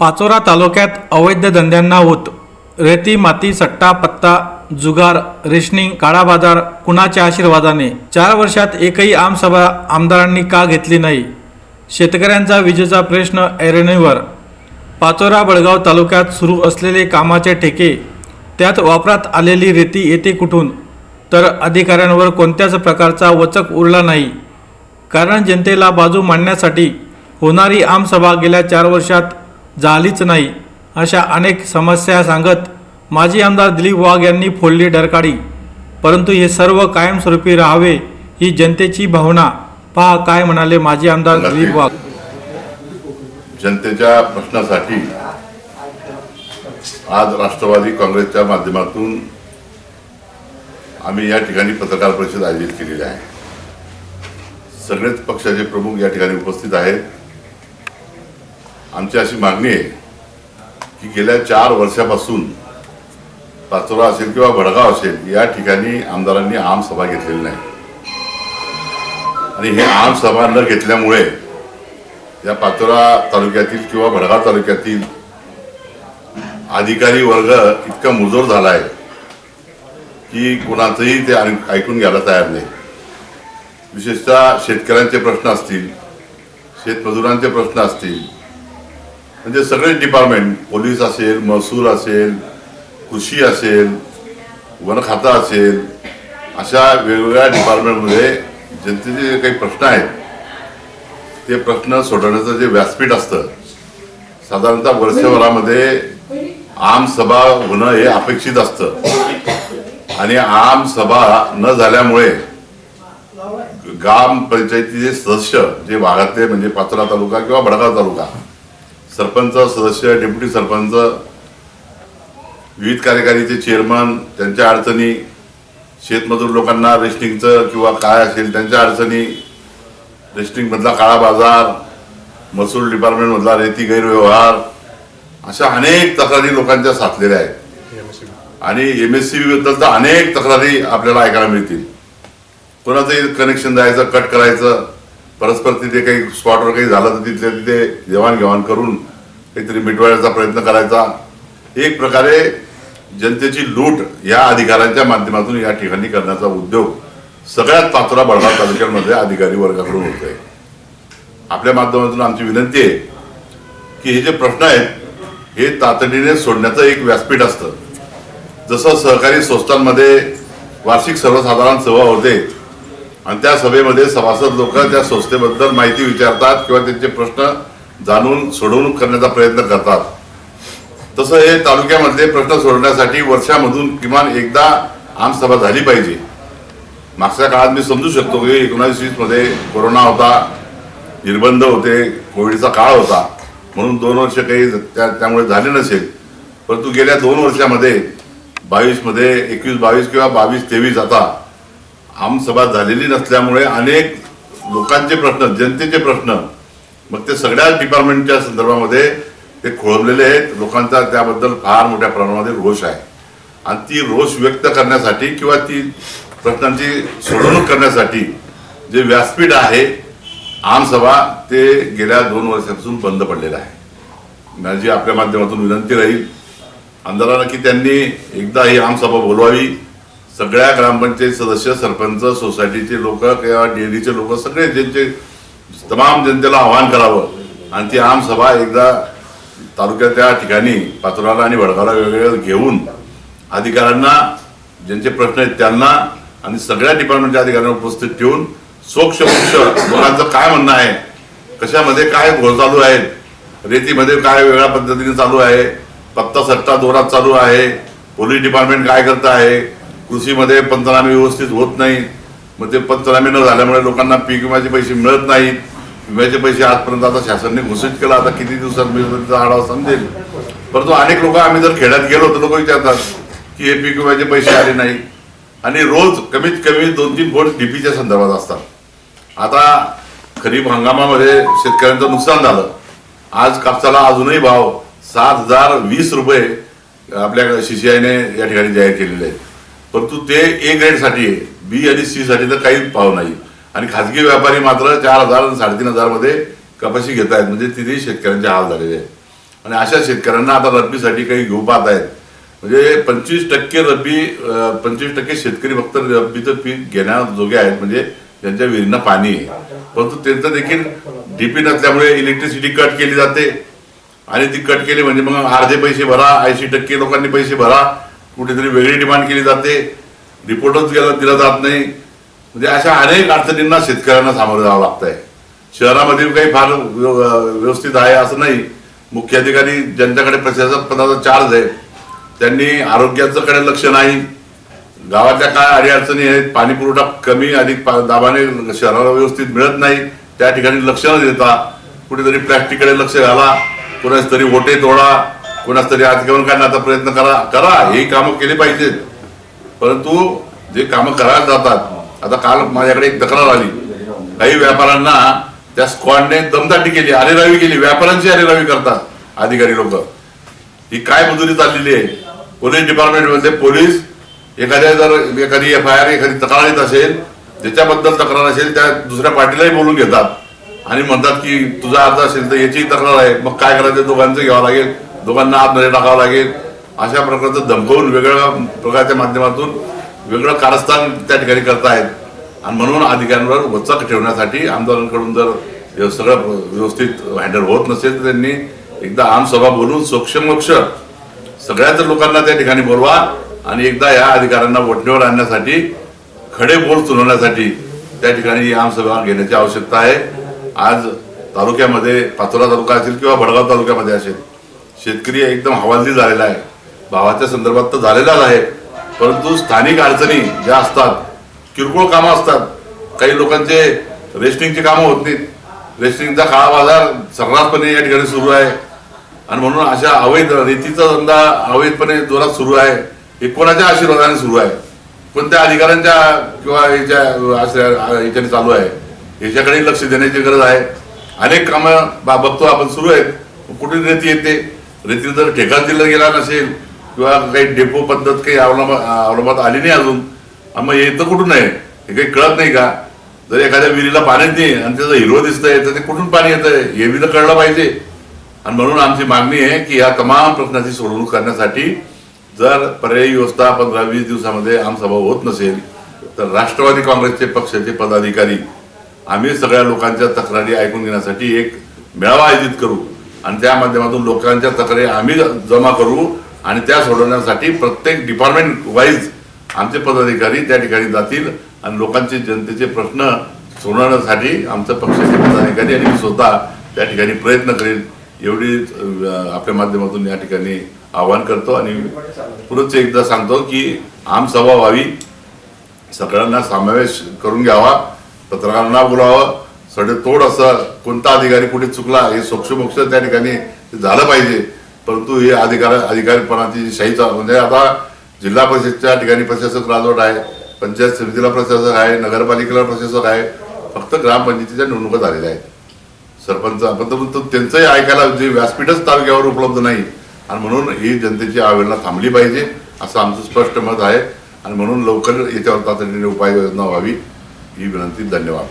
पाचोरा तालुक्यात अवैध धंद्यांना होत रेती माती सट्टा पत्ता जुगार रेशनिंग काळा बाजार कुणाच्या आशीर्वादाने? चार वर्षात एकही आमसभा आमदारांनी का घेतली नाही? शेतकऱ्यांचा विजेचा प्रश्न ऐरणीवर. पाचोरा बळगाव तालुक्यात सुरू असलेले कामाचे ठेके त्यात वापरात आलेली रेती येते कुठून? तर अधिकाऱ्यांवर कोणत्याच प्रकारचा वचक उरला नाही. कारण जनतेला बाजू मांडण्यासाठी होणारी आमसभा गेल्या चार वर्षात झालीच नाही. अशा अनेक समस्या सांगत माजी आमदार दिलीप वाघ यांनी फोडली डरकाळी. परंतु हे सर्व कायमस्वरूपी राहावे ही जनतेची भावना. पहा काय म्हणाले माजी आमदार दिलीप वाघ. जनतेच्या प्रश्नासाठी आज राष्ट्रवादी काँग्रेसच्या माध्यमातून आम्ही या ठिकाणी पत्रकार परिषद आयोजित केलेली आहे. सगळेच पक्षाचे प्रमुख या ठिकाणी उपस्थित आहेत. आमची अशी मागणी आहे की गेल्या चार वर्षापासून पाचोरा असेल किंवा भडगाव असेल या ठिकाणी आमदारांनी आमसभा घेतलेली नाही. आणि हे आमसभा न घेतल्यामुळे या पाचोरा तालुक्यातील किंवा भडगाव तालुक्यातील अधिकारी वर्ग इतका मुजोर झाला आहे की कोणाचंही ते ऐक- ऐकून घ्यायला तयार नाही. विशेषतः शेतकऱ्यांचे प्रश्न असतील शेतमजुरांचे प्रश्न असतील म्हणजे सगळे डिपार्टमेंट पोलीस असेल महसूल असेल कृषी असेल वन खातं असेल अशा वेगवेगळ्या डिपार्टमेंटमध्ये जनतेचे जे काही प्रश्न आहेत ते प्रश्न सोडवण्याचं जे व्यासपीठ असतं साधारणतः वर्षभरामध्ये आमसभा होणं हे अपेक्षित असतं. आणि आमसभा न झाल्यामुळे ग्रामपंचायतीचे सदस्य जे भागातले म्हणजे पाचोरा तालुका किंवा भडगाव तालुका सरपंच सदस्य डेप्युटी सरपंच विविध कार्यकारीचे चेअरमन त्यांच्या अडचणी शेतमजूर लोकांना रेस्टिंगचं किंवा काय असेल त्यांच्या अडचणी रेस्टिंगमधला काळा बाजार महसूल डिपार्टमेंटमधला रेती गैरव्यवहार अशा अनेक तक्रारी लोकांच्या साचलेल्या आहेत. आणि एम एस सी बद्दल तर अनेक तक्रारी आपल्याला ऐकायला मिळतील. कोणाचंही कनेक्शन द्यायचं कट करायचं परस्पर तिथे काही स्पॉटवर काही झालं तर तिथल्या तिथे देवाणघेवाण करून काहीतरी मिटवायचा प्रयत्न करायचा. एक प्रकारे जनतेची लूट या अधिकाऱ्यांच्या माध्यमातून या ठिकाणी करण्याचा उद्योग सगळ्यात पाचोरा बळगाव तालुक्यांमध्ये अधिकारी वर्गाकडून होत आहे आपल्या माध्यमातून आमची विनंती आहे की हे जे प्रश्न आहेत हे तातडीने सोडण्याचं एक व्यासपीठ असतं. जसं सहकारी संस्थांमध्ये वार्षिक सर्वसाधारण सभा होते आणि त्या सभेमध्ये सभासद लोक त्या संस्थेबद्दल माहिती विचारतात किंवा त्यांचे प्रश्न जाणून सोडवणूक करण्याचा प्रयत्न करतात. तसं हे तालुक्यामधले प्रश्न सोडवण्यासाठी वर्षामधून किमान एकदा आमसभा झाली पाहिजे. मागच्या काळात मी समजू शकतो की एकोणीस वीसमध्ये कोरोना होता निर्बंध होते कोविडचा काळ होता. म्हणून दोन वर्ष काही त्या त्यामुळे झाले नसेल. परंतु गेल्या दोन वर्षामध्ये बावीसमध्ये एकवीस बावीस किंवा बावीस तेवीस आता आमसभा झालेली नसल्यामुळे अनेक लोकांचे प्रश्न जनतेचे प्रश्न मग ते सगळ्याच डिपार्टमेंटच्या संदर्भामध्ये ते खोळंबलेले आहेत. लोकांचा त्याबद्दल फार मोठ्या प्रमाणामध्ये रोष आहे. आणि ती रोष व्यक्त करण्यासाठी किंवा ती प्रश्नांची सोडवणूक करण्यासाठी जे व्यासपीठ आहे आमसभा ते गेल्या दोन वर्षापासून बंद पडलेलं आहे. माझी आपल्या माध्यमातून विनंती राहील. आमदारांना की त्यांनी एकदा ही आमसभा बोलवावी. सगळ्या ग्रामपंचायत सदस्य सरपंच सोसायटीचे लोक किंवा डेअरीचे लोक सगळे ज्यांचे तमाम जनतेला आवाहन करावं. आणि ती आमसभा एकदा तालुक्याच्या ठिकाणी पाचोराला आणि वडगावला वेगवेगळ्या घेऊन अधिकाऱ्यांना ज्यांचे प्रश्न आहेत त्यांना आणि सगळ्या डिपार्टमेंटच्या अधिकाऱ्यांना उपस्थित ठेवून सोक्ष मोक्ष लोकांचं काय म्हणणं आहे कशामध्ये काय घोळ चालू आहेत रेतीमध्ये काय वेगळ्या पद्धतीने चालू आहे पत्ता सट्टा दोरात चालू आहे पोलीस डिपार्टमेंट काय करत आहे कृषीमध्ये पंचनामे व्यवस्थित होत नाही मग ते पंचनामे न झाल्यामुळे लोकांना पीक विम्याचे पैसे मिळत नाहीत. विम्याचे पैसे आजपर्यंत आता शासनाने घोषित केला. आता किती दिवसात मिळतो त्याचा आढावा समजेल. परंतु अनेक लोक आम्ही जर खेड्यात गेलो तर लोक विचारतात की हे पीक विम्याचे पैसे आले नाही आणि रोज कमीत कमी दोन तीन बोट डीपीच्या संदर्भात असतात. आता खरीप हंगामामध्ये शेतकऱ्यांचं नुकसान झालं. आज कापसाला अजूनही भाव सात हजार वीस रुपये आपल्या सीसीआयने या ठिकाणी जाहीर केलेले आहेत. परंतु ते ए ग्रेडसाठी आहे. बी आणि सी साठी तर काहीच पाव नाही. आणि खाजगी व्यापारी मात्र चार हजार आणि साडेतीन हजारमध्ये कपाशी घेत आहेत. म्हणजे तिथे शेतकऱ्यांचे हाल झालेले आहेत. आणि अशा शेतकऱ्यांना आता रब्बीसाठी काही घेऊ पाहत आहेत म्हणजे पंचवीस टक्के रब्बी पंचवीस टक्के शेतकरी फक्त रब्बीचं पीक घेण्याजोगे आहेत. म्हणजे त्यांच्या विहिरींना पाणी आहे. परंतु त्यांचं देखील डीपी नसल्यामुळे इलेक्ट्रिसिटी कट केली जाते. आणि ती कट केली म्हणजे मग अर्धे पैसे भरा ऐंशी टक्के लोकांनी पैसे भरा. कुठेतरी वेगळी डिमांड केली जाते. रिपोर्टच गेला दिला जात नाही. म्हणजे अशा अनेक अडचणींना शेतकऱ्यांना सामोरं जावं लागत आहे शहरामध्ये काही फार व्यव- व्यवस्थित आहे असं नाही. मुख्याधिकारी ज्यांच्याकडे प्रशासक पदाचा चार्ज आहे त्यांनी आरोग्याचंकडे लक्ष नाही. गावातल्या काय अडीअडचणी आहेत पाणी पुरवठा कमी अधिक पा- दाबाने शहराला व्यवस्थित मिळत नाही त्या ठिकाणी लक्ष न देता कुठेतरी प्लॅस्टिककडे लक्ष घाला. कुणाच तरी ओटे तोडा. कोणाच तरी अतिक्रमण करण्याचा प्रयत्न करा. करा ही कामं केली पाहिजेत. परंतु जे कामं करायला जातात आता काल माझ्याकडे एक तक्रार आली. काही व्यापाऱ्यांना त्या स्क्वॉडने दमदाटी केली अरेरावी केली. व्यापाऱ्यांची अरेरावी करतात अधिकारी लोक. ही काय मजुरी चाललेली आहे? पोलीस डिपार्टमेंटमध्ये पोलीस एखाद्या जर एखादी एफ आय आर एखादी तक्रार येत असेल ज्याच्याबद्दल तक्रार असेल त्या दुसऱ्या पार्टीलाही बोलून घेतात. आणि म्हणतात की तुझा अर्ज असेल तर याची तक्रार आहे. मग काय करायचं? दोघांचं घ्यावं लागेल. दोघांना आतमध्ये टाकावं लागेल. अशा प्रकारचं धमकवून वेगळ्या प्रकारच्या माध्यमातून वेगळं कारस्थान त्या ठिकाणी करतायत. आणि म्हणून अधिकाऱ्यांवर वचक ठेवण्यासाठी आमदारांकडून जर सगळं व्यवस्थित हँडल होत नसेल तर त्यांनी एकदा आमसभा बोलून सोक्षमोक्ष सगळ्याच लोकांना त्या ठिकाणी बोलवा आणि एकदा या अधिकाऱ्यांना वटणीवर आणण्यासाठी खडे बोल चुनवण्यासाठी त्या ठिकाणी आमसभा घेण्याची आवश्यकता आहे. आज तालुक्यामध्ये पाचोरा तालुका असेल किंवा भडगाव तालुक्यामध्ये असेल शेतकरी एकदम हवालदी झालेला आहे. भावाच्या संदर्भात तर झालेलाच आहे. परंतु स्थानिक अडचणी ज्या असतात किरकोळ कामं असतात काही लोकांचे रेशनिंगची कामं होत नाहीत. रेशनिंगचा काळा बाजार सर्रासपणे या ठिकाणी सुरू आहे. आणि म्हणून अशा अवैध रेतीचा धंदा अवैधपणे जोरात सुरू आहे. हे कोणाच्या आशीर्वादाने सुरू आहे? कोणत्या अधिकाऱ्यांच्या किंवा याच्या याच्याने चालू आहे? याच्याकडे लक्ष देण्याची गरज आहे. अनेक कामं बा- बघतो आपण सुरू आहेत. कुठे रेती येते? म्हणजे रेती जर ठेका दिला गेला नसेल किंवा काही डेपो पद्धत काही अवलंब अवलंबात आली नाही अजून मग येतं कुठून आहे? हे काही कळत नाही का? जर एखाद्या विहिरीला पाण्यात नाही आणि त्याचं हिरो दिसतंय तर ते कुठून पाणी येतंय? हे बी तर कळलं पाहिजे. आणि म्हणून आमची मागणी आहे की या तमाम प्रश्नाची सोडवणूक करण्यासाठी जर पर्यायी व्यवस्था पंधरा वीस दिवसामध्ये आमसभा होत नसेल तर राष्ट्रवादी काँग्रेसचे पक्षाचे पदाधिकारी आम्ही सगळ्या लोकांच्या तक्रारी ऐकून घेण्यासाठी एक मेळावा आयोजित करू. आणि त्या माध्यमातून लोकांच्या तक्रारी आम्ही जमा करू आणि त्या सोडवण्यासाठी प्रत्येक डिपार्टमेंट वाईज आमचे पदाधिकारी त्या ठिकाणी जातील आणि लोकांचे जनतेचे प्रश्न सोडवण्यासाठी आमचं पक्षाचे पदाधिकारी आणि स्वतः त्या ठिकाणी प्रयत्न करेल एवढी आपल्या माध्यमातून या ठिकाणी आवाहन करतो आणि पुढच एकदा सांगतो की आमसभा व्हावी. सगळ्यांना समावेश करून घ्यावा पत्रकारांना बोलावं सडेतोड असा कोणता अधिकारी कुठे चुकला हे सोक्षमोक्ष त्या ठिकाणी झालं पाहिजे. परंतु हे अधिकार अधिकारीपणाची जी शाही म्हणजे आता जिल्हा परिषदच्या ठिकाणी प्रशासक राजवट आहे पंचायत समितीला प्रशासक आहे नगरपालिकेला प्रशासक आहे फक्त ग्रामपंचायतीच्या निवडणुका झालेल्या आहेत. सरपंच परंतु त्यांचंही ऐकायला जे व्यासपीठच तालुक्यावर उपलब्ध नाही. आणि म्हणून ही जनतेची अवहेलना थांबली पाहिजे असं आमचं स्पष्ट मत आहे. आणि म्हणून लवकर याच्यावर तातडीने उपाययोजना व्हावी ही विनंती धन्यवाद.